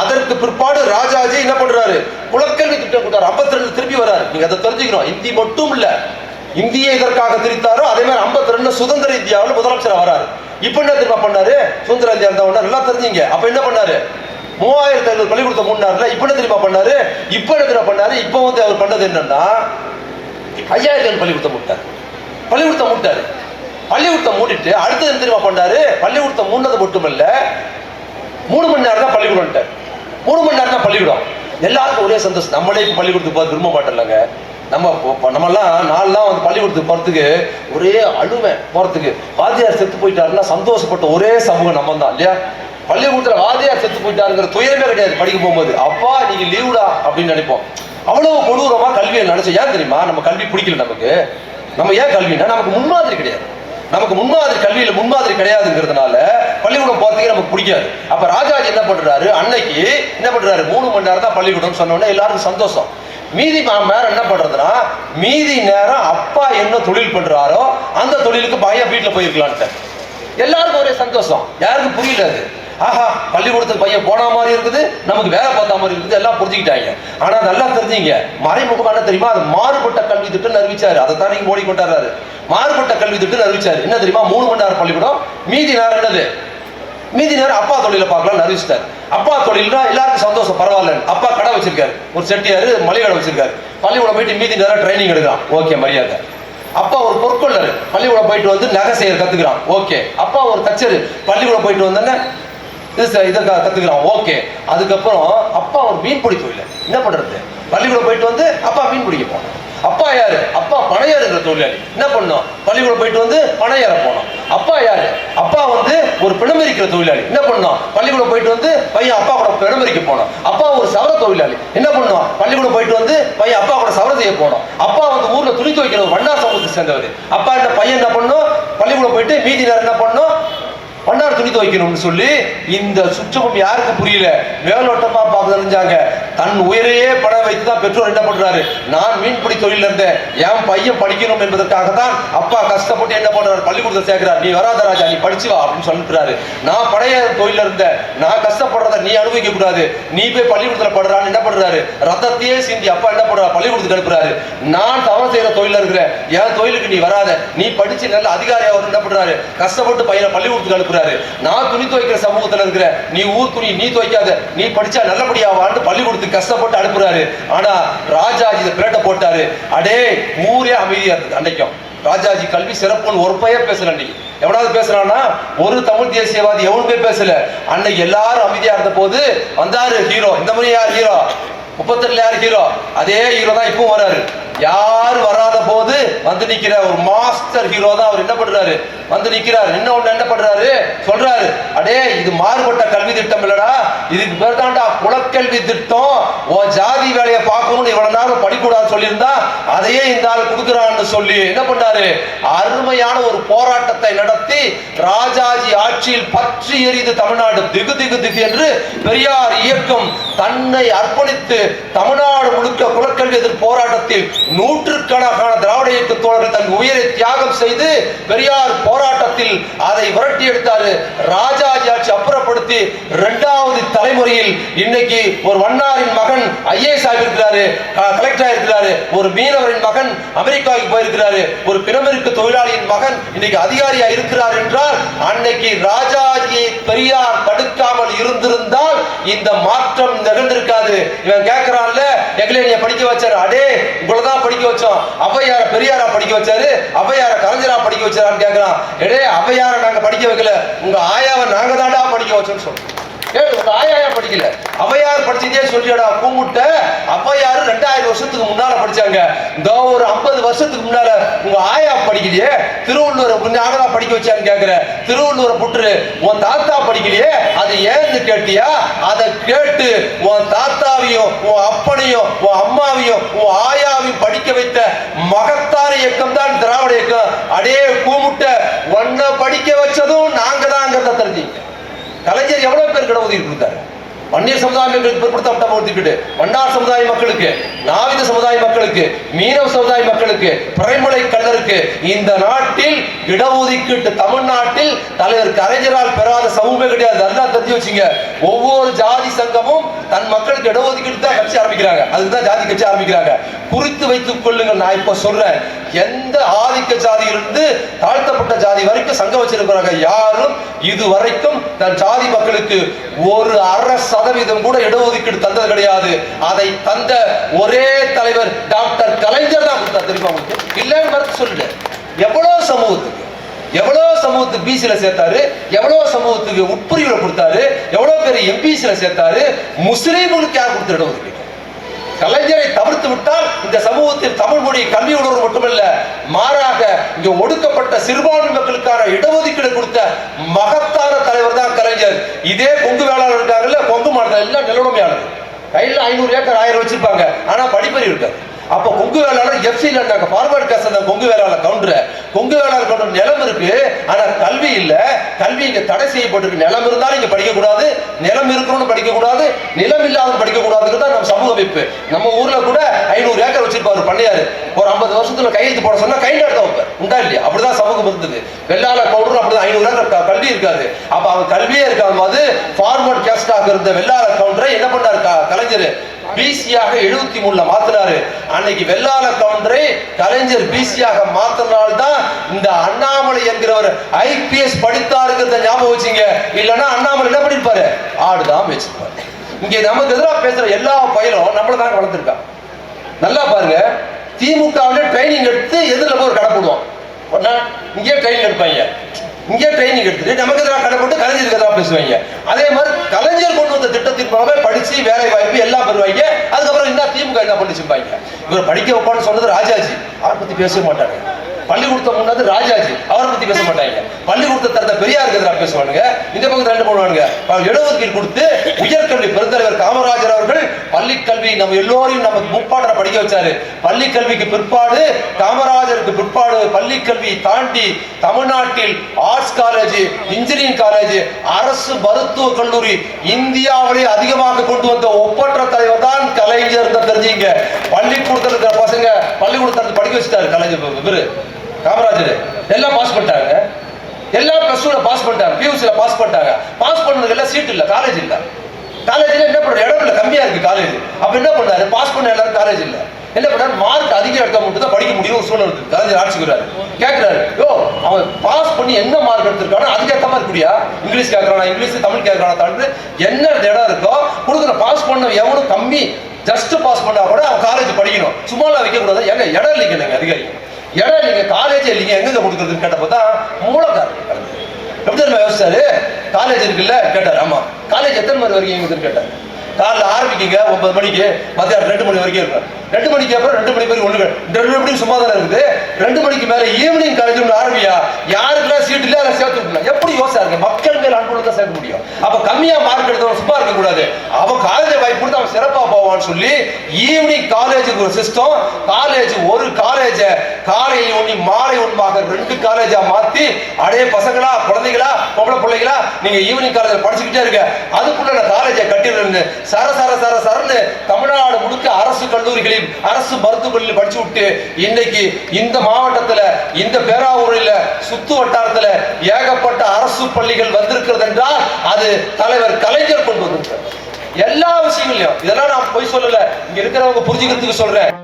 அதற்கு பிற்பாடு ராஜாஜி என்ன பண்றாரு? குலக்கல்வி திட்டம் கொடுத்தாரு. ஐம்பத்தி ரெண்டு திருப்பி வராரு நீங்க அதை தெரிஞ்சுக்கணும். இந்தி மட்டும் இல்ல. இந்தியை எதற்காக திரித்தாரோ அதே மாதிரி ஐம்பத்தி ரெண்டு சுதந்திர இந்தியாவில் முதலமைச்சர் வராரு இப்ப என்ன திரும்ப பண்ணாரு? சுதந்திர இந்தியா இருந்தவன நல்லா தெரிஞ்சீங்க. அப்ப என்ன பண்ணாரு? மூவாயிரத்தி ஐநூறு பள்ளிக்கூடத்தை மூணாருல இப்ப என்ன தெரியுமா பண்ணாரு? இப்ப என்ன தெரியுமா பண்ணாரு? இப்ப வந்து அவர் பண்ணது என்னன்னா ஐயாயிரத்தி ஐநூறு பள்ளிக்கூடத்தை மூட்டாரு பள்ளிக்கூடத்தை மூட்டாரு பள்ளிக்கூடத்தை மூடிட்டு அடுத்தது என்ன தெரியுமா பண்ணாரு? பள்ளிக்கூடத்தை மூணது மட்டுமல்ல மூணு மணி நேரம் தான் பள்ளிக்கூடம் மூணு மணி நேரம் தான் பள்ளிக்கூடம். எல்லாருக்கும் ஒரே சந்தோஷம். நம்மளே இப்போ பள்ளிக்கூடத்துக்கு போக விரும்ப மாட்டோம்லங்க நம்ம இப்போ நம்மலாம் நாள்லாம் வந்து பள்ளிக்கூடத்துக்கு போகிறதுக்கு ஒரே அழுமை போகிறதுக்கு வாத்தியார் செத்து போயிட்டாருன்னா சந்தோஷப்பட்ட ஒரே சமூகம் நம்ம தான் இல்லையா? பள்ளிக்கூடத்தில் வாத்தியார் செத்து போயிட்டாருங்கிற துயரமே கிடையாது படிக்க போகும்போது. அப்பா நீங்கள் லீவுடா அப்படின்னு நினைப்போம். அவ்வளவு கொடூரமாக கல்வியை நினைச்சோம். ஏன் தெரியுமா? நம்ம கல்வி பிடிக்கல நமக்கு. நம்ம ஏன் கல்வினா நமக்கு முன்மாதிரி கிடையாது. நமக்கு முன்மாதிரி கல்வியில முன்மாதிரி கிடையாதுங்கிறதுனால பள்ளிக்கூடம் போறதுக்கே நமக்கு பிடிக்காது. அப்ப ராஜாஜி என்ன பண்றாரு? அன்னைக்கு என்ன பண்றாரு? மூணு மணி நேரம் தான் பள்ளிக்கூடம் சொன்ன உடனே எல்லாருக்கும் சந்தோஷம். மீதி ம- நேரம் என்ன பண்றதுன்னா மீதி நேரம் அப்பா என்ன தொழில் பண்றாரோ அந்த தொழிலுக்கு பையன் வீட்டுல போயிருக்கலான்ட்டு. எல்லாருக்கும் ஒரே சந்தோஷம். யாருக்கும் புரியல அது. ஆஹா பள்ளிக்கூடத்துக்கு பையன் போன மாதிரி இருக்குது நமக்கு வேலை பார்த்த மாதிரி இருக்குது எல்லாம் புரிஞ்சுக்கிட்டாங்க. ஆனா நல்லா தெரிஞ்சீங்க. மறைமுகமான என்ன தெரியுமா? அது மாறுபட்ட திட்டம்னு அறிவிச்சாரு. அதை தான் நீங்க மோடி கொண்டாடுறாரு. மாறுபட்ட கல்வி திட்டம்னு அறிவிச்சாரு. என்ன தெரியுமா? மூணு மணி நேரம் பள்ளிக்கூடம். மீதி நேரம் என்னது? மீதி நேரம் அப்பா தொழிலை பார்க்கலாம்னு அறிவிச்சிட்டாரு. அப்பா தொழில்னா எல்லாருக்கும் சந்தோஷம். பரவாயில்ல அப்பா கடை வச்சிருக்காரு. ஒரு செட்டியாரு மளிகை கடை வச்சிருக்காரு. பள்ளிக்கூடம் போயிட்டு மீதி நேரம் ட்ரைனிங் எடுக்கிறான். ஓகே மரியாதை. அப்பா ஒரு பொற்கொள்ளர். பள்ளிக்கூடம் போயிட்டு வந்து நகை செய்ய கத்துக்கிறான். ஓகே. அப்பா ஒரு தச்சர் பள்ளிக்கூடம் போயிட்டு வந்தோன்னே இது இதை க- கத்துக்கிறான். ஓகே. அதுக்கப்புறம் அப்பா ஒரு மீன்பிடி தொழில். என்ன பண்றது? பள்ளிக்கூடம் போயிட்டு வந்து அப்பா மீன் பிடிக்க போனோம் அப்பா யாரு? அப்பா பனையாறுங்கிற தொழிலாளி. என்ன பண்ணோம்? பள்ளிக்கூடம் போயிட்டு வந்து பனையாற போனோம். அப்பா யாரு? அப்பா வந்து ஒரு பிணமரிக்கிற தொழிலாளி. என்ன பண்ணோம்? பள்ளிக்கூடம் போயிட்டு வந்து பையன் அப்பா கூட பிணமரிக்க போனோம். அப்பா ஒரு சவர தொழிலாளி. என்ன பண்ணோம்? பள்ளிக்கூடம் போயிட்டு வந்து பையன் அப்பா கூட சவர செய்ய போனோம். அப்பா வந்து ஊர்ல துணி துவைக்கிற ஒரு வண்ணார் சமூகத்தை சேர்ந்தவர். அப்பா என்ன பையன் என்ன பண்ணோம்? பள்ளிக்கூடம் போயிட்டு மீதி நேரம் என்ன பண்ணோம்? பண்டார் துணி துவைக்கணும்னு சொல்லி இந்த சுற்றமும் யாருக்கு புரியல? மேலோட்டமா பார்க்க தெரிஞ்சாங்க. தன் உயிரையே பட வைத்து தான் பெற்றோர் என்ன பண்றாரு? நான் மீன்பிடி தொழில இருந்தேன். என் பையன் படிக்கணும் என்பதற்காக தான் அப்பா கஷ்டப்பட்டு என்ன பண்றாரு? பள்ளிக்கூடத்தில் சேர்க்கிறார். நீ வராத ராஜா நீ படிச்சு வா அப்படின்னு சொல்லிட்டுறாரு. நான் படைய தொழில இருந்தேன். நான் கஷ்டப்படுறத நீ அனுபவிக்க கூடாது. நீ போய் பள்ளிக்கூடத்தில் படுறான்னு என்ன பண்றாரு? ரத்தத்தையே சிந்தி அப்பா என்ன பண்றாரு? பள்ளிக்கூடத்துக்கு அனுப்புறாரு. நான் தவறு செய்யற தொழில இருக்கிறேன். என் தொழிலுக்கு நீ வராத. நீ படிச்சு நல்ல அதிகாரியா வந்து என்ன பண்றாரு? கஷ்டப்பட்டு பையனை பள்ளிக்கூடத்துக்கு அனுப்புறாரு. நான் துணி துவைக்கிற சமூகத்துல இருக்கிற நீ ஊர் துணி நீ துவைக்காத. நீ படிச்சா நல்லபடியா வாழ்ந்து கொடுத்து கஷ்டப்பட்டு அனுப்புறாரு. ஆனா ராஜாஜி இதை பிரேட்ட போட்டாரு. அடே ஊரே அமைதியா இருந்தது அன்னைக்கும். ராஜாஜி கல்வி சிறப்புன்னு ஒரு பையன் பேசல அன்னைக்கு. எவனாவது பேசுறான்னா ஒரு தமிழ் தேசியவாதி எவனுமே பேசல. அன்னைக்கு எல்லாரும் அமைதியா இருந்த போது வந்தாரு ஹீரோ இந்த மாதிரி யார் ஹீரோ முப்பத்தெட்டுல யார் ஹீரோ அதே ஹீரோ தான் இப்பவும் வராரு. யாரு வராத போது வந்து நிக்கிற ஒரு மாஸ்டர் ஹீரோ தான் அவர் என்ன பண்றாரு? வந்து நிக்கிறாரு. இன்னொன்னு என்ன பண்றாரு? சொல்றாரு. அடே இது மாறுபட்ட கல்வி திட்டம் இல்லடா. இதுக்கு பேர் தான்டா குலக்கல்வி திட்டம். உன் ஜாதி வேலையை பார்க்கணும்னு இவ்வளவு நேரம் படிக்கூடாது சொல்லியிருந்தா அதையே இந்த ஆள் கொடுக்குறான்னு சொல்லி என்ன பண்ணாரு? அருமையான ஒரு போராட்டத்தை நடத்தி ராஜாஜி ஆட்சியில் பற்றி எரிந்து தமிழ்நாடு திகு திகு திகு என்று பெரியார் இயக்கம் தன்னை அர்ப்பணித்து தமிழ்நாடு முழுக்க குலக்கல்வி எதிர் போராட்டத்தில் நூற்றுக்கணக்கான திராவிட இயக்க தோழர்கள் தன் உயிரை தியாகம் செய்து பெரியார் போராட்டத்தில் அதை விரட்டி எடுத்தாரு. ராஜாஜி ஆட்சி அப்புறப்படுத்தி இரண்டாவது தலைமுறையில் இன்னைக்கு ஒரு வண்ணாரின் மகன் ஐஏஎஸ் ஆகியிருக்கிறாரு. கலெக்டர் ஆகிருக்கிறாரு ஒரு மீனவரின் மகன் அமெரிக்காவுக்கு போயிருக்கிறாரு. ஒரு பிணமிருக்கு தொழிலாளியின் மகன் இன்னைக்கு அதிகாரியா இருக்கிறார் என்றால் அன்னைக்கு ராஜாஜியை பெரியார் தடுக்காமல் இருந்திருந்தால் இந்த மாற்றம் நிகழ்ந்திருக்காது. இவன் கேட்கிறான்ல எங்களை படிக்க வச்சார். அடே உங்களதான் தான் படிக்க வச்சோம். அவையார பெரியாரா படிக்க வச்சாரு. அவையார கலைஞரா படிக்க வச்சாரான்னு கேட்கிறான் எடே அவையார நாங்க படிக்க வைக்கல. உங்க ஆயாவை நாங்க தாண்டா படிக்க வச்சோம்னு சொல்றோம். ஆயாயா படிக்கல? அவையார் படிச்சதே சொல்லியடா கூமுட்ட அவையாரு ரெண்டாயிரம் வருஷத்துக்கு முன்னால படிச்சாங்க. இந்த ஒரு ஐம்பது வருஷத்துக்கு முன்னால உங்க ஆயா படிக்கலையே? திருவள்ளுவரை முன்னாக படிக்க வச்சான்னு கேக்குற? திருவள்ளுவரை புற்று உன் தாத்தா படிக்கலையே? அது ஏன்னு கேட்டியா? அதை கேட்டு உன் தாத்தாவையும் உன் அப்பனையும் உன் அம்மாவையும் உன் ஆயாவையும் படிக்க வைத்த மகத்தான இயக்கம் தான் திராவிட இயக்கம். அடே கூமுட்ட ஒன்ன படிக்க வச்சதும் நாங்க தாங்கிறத தெரிஞ்சுங்க. கலைஞர் எவ்வளவு பேர் கொடுத்தாரு. வன்னியர் சமுதாய மக்களுக்கு பிற்படுத்தப்பட்ட ஒதுக்கீடு வண்டார் சமுதாய மக்களுக்கு நாவித சமுதாய மக்களுக்கு மீனவ சமுதாய மக்களுக்கு பிறைமலை கல்லருக்கு இந்த நாட்டில் இடஒதுக்கீட்டு தமிழ்நாட்டில் தலைவர் கலைஞரால் பெறாத சமூகமே கிடையாது. நல்லா தெரிஞ்சு வச்சுங்க. ஒவ்வொரு ஜாதி சங்கமும் தன் மக்களுக்கு இடஒதுக்கீட்டு தான் கட்சி ஆரம்பிக்கிறாங்க. அதுதான் ஜாதி கட்சி ஆரம்பிக்கிறாங்க. குறித்து வைத்துக் கொள்ளுங்கள். நான் இப்ப சொல்றேன். எந்த ஆதிக்க ஜாதியிலிருந்து தாழ்த்தப்பட்ட ஜாதி வரைக்கும் சங்கம் வச்சிருக்கிறாங்க யாரும் இது வரைக்கும் தன் ஜாதி மக்களுக்கு ஒரு அரை சதவீதம் கூட இடஒதுக்கீடு தந்தது கிடையாது. அதை தந்த ஒரே தலைவர் டாக்டர் கலைஞர் தான் கொடுத்தார். தெரியுமா உங்களுக்கு? இல்லைன்னு சொல்லு எவ்வளவு சமூகத்துக்கு எவ்வளவு சமூகத்துக்கு பிசியில் சேர்த்தாரு எவ்வளவு சமூகத்துக்கு உட்பிரிவுல கொடுத்தாரு எவ்வளவு பேர் எம்பிசியில் சேர்த்தாரு முஸ்லீம்களுக்கு யார் கொடுத்த இடஒதுக்கீடு? கலைஞரை தவிர்த்து விட்டால் இந்த சமூகத்தில் தமிழ் மொழி கல்வி உணர்வு மட்டுமல்ல மாறாக இங்க ஒடுக்கப்பட்ட சிறுபான்மை மக்களுக்கான இடஒதுக்கீடு கொடுத்த மகத்தான தலைவர் தான் கலைஞர். இதே கொங்கு வேளாளர் இருக்காங்கல்ல கொங்கு மாவட்டம் எல்லாம் நிலவுமையானது கையில் ஐநூறு ஏக்கர் ஆயிரம் வச்சிருப்பாங்க ஆனா படிப்பறி இருக்காது. அப்ப கொங்கு வேளாளர் எஃப்சியில் இருந்தாங்க ஃபார்வர்ட் காசு அந்த கொங்கு வேளாளர் கவுண்டர் கொங்கு வேளாளர் நிலம் இருக்கு. ஆனா கல்வி இல்ல. கல்வி இங்க தடை செய்யப்பட்டிருக்கு. நிலம் இருந்தாலும் இங்க படிக்க கூடாது நிலம் இருக்கணும்னு படிக்க கூடாது நிலம் இல்லாத படிக்க கூடாதுங்கிறது தான் நம்ம சமூக அமைப்பு. நம்ம ஊர்ல கூட ஐநூறு ஏக்கர் வச்சிருப்பாரு பண்ணையாரு. ஒரு ஐம்பது வருஷத்துல கையெழுத்து போட சொன்னா கையில் நடத்த வைப்பார். உண்டா இல்லையா? அப்படிதான் சமூகம் இருந்தது. வெள்ளாள கவுண்டர் அப்படிதான் ஐநூறு ஏக்கர் கல்வி இருக்காது. அப்ப அவன் கல்வியே இருக்காம அது ஃபார்வர்ட் கேஸ்டாக இருந்த வெள்ளாள கவுண்டரை என்ன பண்ணாரு கலைஞர்? பிசியாக எழுபத்தி மூணுல மாத்தினாரு. அன்னைக்கு வெள்ளாள கவுண்டரை கலைஞர் பிசியாக மாத்தினால்தான் இந்த அண்ணாமலை என்கிறவர் ஐபிஎஸ் படித்தாருங்கிறத ஞாபகம் வச்சுங்க. இல்லைன்னா அண்ணாமலை என்ன பண்ணிருப்பாரு? ஆடுதான் வச்சிருப்பாரு இங்க நமக்கு எதிராக பேசுற எல்லா பயிலும் நம்மள தான் வளர்த்துருக்கான் நல்லா பாருங்க. திமுகவில் ட்ரைனிங் எடுத்து எதிரில் போய் ஒரு கடை போடுவோம் இங்கே இங்கேயே ட்ரைனிங் எடுப்பாங்க. இங்கே ட்ரைனிங் எடுத்துட்டு நமக்கு எதிராக கடை போட்டு கலைஞருக்கு எதிராக பேசுவாங்க. அதே மாதிரி கலைஞர் கொண்டு வந்த திட்டத்தின் படிச்சு வேலை வாய்ப்பு எல்லாம் பெறுவாங்க. அதுக்கப்புறம் இந்த திமுக என்ன பண்ணிச்சுப்பாங்க இவர் படிக்க வைப்பான்னு சொன்னது ராஜாஜி. அவரை பத்தி பேச மாட்டாங்க பள்ளிக்கூடத்தை முன்னாடி ராஜாஜி. அவரை பத்தி பேச மாட்டாங்க. பள்ளிக்கூடத்தை தரத்த பெரியாருக்கு எதிராக பேசுவானுங்க. இந்த பக்கம் ரெண்டு போடுவானுங்க. இடஒதுக்கீடு கொடுத்து உயர்கல்வி பெருந்தலைவர் காமராஜர் அவர்கள் பள்ளி கல்வி நம்ம எல்லோரையும் நம்ம முப்பாட்டரை படிக்க வச்சாரு. பள்ளி கல்விக்கு பிற்பாடு காமராஜருக்கு பிற்பாடு பள்ளி கல்வி தாண்டி தமிழ்நாட்டில் ஆர்ட்ஸ் காலேஜ் இன்ஜினியரிங் காலேஜ் அரசு மருத்துவ கல்லூரி இந்தியாவிலே அதிகமாக கொண்டு வந்த ஒப்பற்ற தலைவர் தான் கலைஞர் தெரிஞ்சுங்க. பள்ளிக்கூடத்தில் இருக்கிற பசங்க பள்ளிக்கூடத்தில் படிக்க வச்சுட்டாரு கலைஞர் காமராஜர் எல்லாம் பாஸ் பண்ணிட்டாங்க. எல்லாம் பிளஸ் டூல பாஸ் பண்ணிட்டாங்க. பியூசியில் பாஸ் பண்ணிட்டாங்க. பாஸ் பண்ணதுக்கு எல்லாம் சீட் இல்லை காலேஜ் இல்லை. காலேஜில் என்ன பண்ணுற இடம் இல்லை கம்மியாக இருக்குது காலேஜ் அப்போ என்ன பண்ணாரு? பாஸ் பண்ண எல்லாரும் காலேஜ் இல்லை. என்ன பண்ணார்? மார்க் அதிகம் எடுத்தா மட்டும் தான் படிக்க முடியும் ஒரு சூழ்நிலை இருக்கு. காலேஜ் ஆட்சிக்கிறாரு கேட்கிறாரு யோ அவன் பாஸ் பண்ணி என்ன மார்க் எடுத்திருக்கானோ அதுக்கேற்ற மாதிரி இருக்கியா இங்கிலீஷ் கேட்கறானா இங்கிலீஷ் தமிழ் கேட்கறானா தாண்டு என்ன இடம் இருக்கோ கொடுக்குற பாஸ் பண்ண எவனும் கம்மி ஜஸ்ட் பாஸ் பண்ணா கூட அவன் காலேஜ் படிக்கணும். சும்மாலாம் வைக்கக்கூடாது. எங்கள் எங்க இடம் இல்லைங்க நீங்க ஏடா நீங்கள் காலேஜ் இல்லைங்க எங்க கொடுக்குறதுன்னு கேட்டப்போ தான் மூலக்காரர் எப்படி தெரியுமா யோசிச்சாரு? காலேஜ் இருக்குல்ல கேட்டார். ஆமா. காலேஜ் எத்தனை மணி வரைக்கும் இருக்குன்னு கேட்டார். காலைல ஆரம்பிக்கீங்க ஒன்பது மணிக்கு. மத்தியானம் ரெண்டு மணி வரைக்கும் இருக்கும் ரெண்டு மணிக்கு அப்புறம் ரெண்டு மணி வரைக்கும் ஒன்று ரெண்டு மணி சும்மா தானே இருக்குது. ரெண்டு மணிக்கு மேல ஈவினிங் காலேஜ் ஒன்று ஆரம்பியா? யாருக்கெல்லாம் சீட் இல்ல அதை சேர்த்து விடலாம் எப்படி யோசிச்சாருங்க? மக்கள் மேல் அன்பு தான் சேர்க்க முடியும். அப்ப கம்மியா மார்க் எடுத்தவன் சும்மா இருக்க கூடாது. அவன் காலேஜ் வாய்ப்பு கொடுத்து அவன் சிறப்பா போவான்னு சொல்லி ஈவினிங் காலேஜுக்கு ஒரு சிஸ்டம் காலேஜ் ஒரு காலேஜ காலை ஒண்ணி மாலை ஒன்றாக ரெண்டு காலேஜா மாத்தி அடைய பசங்களா குழந்தைகளா பொம்பளை பிள்ளைகளா நீங்க ஈவினிங் காலேஜ் படிச்சுக்கிட்டே இருக்க அதுக்குள்ள நான் காலேஜை கட்டிடுறேன்னு சர சர சர சரன்னு தமிழ்நாடு முழுக்க அரசு கல்லூரிகளில் அரசு மருத்துவக் படிச்சு விட்டு இன்னைக்கு இந்த மாவட்டத்துல இந்த பேராவூரில் சுத்து வட்டாரத்துல ஏகப்பட்ட அரசு பள்ளிகள் வந்திருக்கிறது என்றால் அது தலைவர் கலைஞர் கொண்டு வந்திருக்கிறார். எல்லா விஷயங்களையும் இதெல்லாம் நான் பொய் சொல்லல. இங்க இருக்கிறவங்க புரிஞ்சுக்கிறதுக்கு சொல்றேன்.